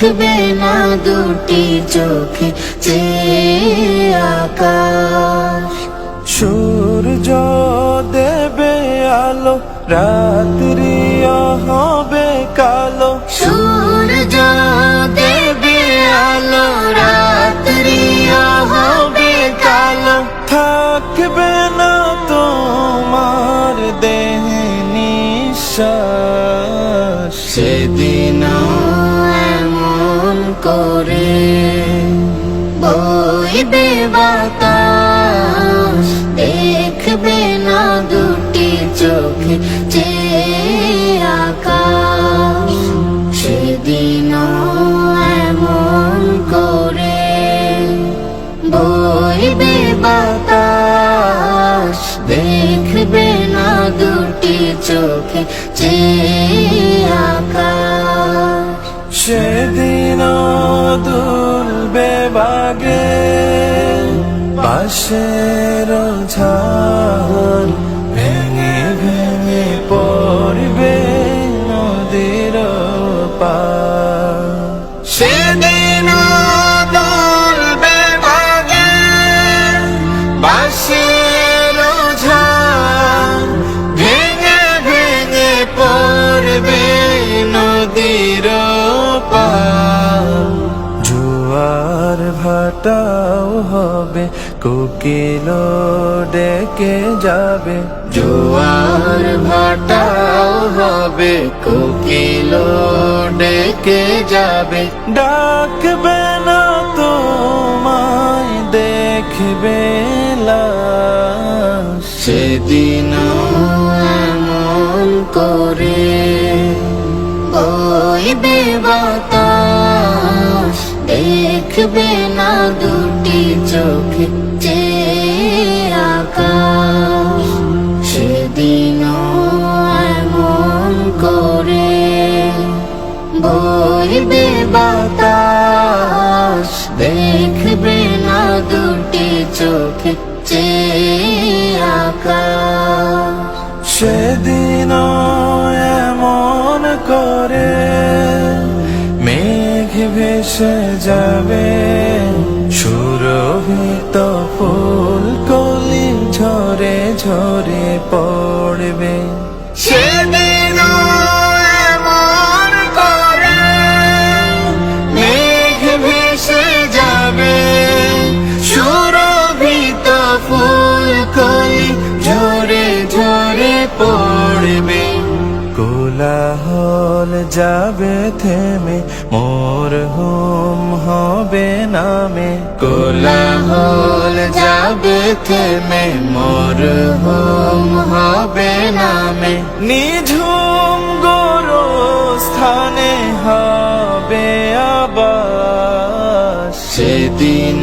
দেখবে না দুটি চোখে যে আকাশ। সূর্য দেবে আলো রাত্রি হবে কালো। সূর্য দেবে আলো রাত্রি হবে কালো। থাকবে না তোমার দেহে নিঃশ্বাস। সেদিন করে বইবে বাতাস, দেখবে না দুটি চোখে যে আকাশ। সেদিন এমন করে বইবে বাতাস, দেখবে না দুটি চোখে যে আকাশ। সেদিন দুলবে বাগে পাশের ঝাল হবে কোকিল ডেকে যাবে। জোয়ার ভাটাও হবে কোকিল ডেকে যাবে। ডাকবে না তোমায়, দেখবে সেদিন করে বইবে বাতাস, দেখবে না সেদিন এমন করে বাতাস দেখবে না দুটি সেদিন এমন করে মেঘ ভেসে যাবে। সুরভিত ফুল কলি ঝরে ঝরে পড়বে। সেদিন এমন করে মেঘ ভেসে যাবে। সুরভিত ফুল কলি ঝরে ঝরে পড়বে। কোলাহল যাবে থেমে হুম হবে নামে। কোলাহল যাবে থেমে মোর হোম হবে নামে। নিঝুম গোর স্থানে হবে আবার সেদিন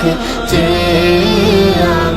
দিকে চেয়ে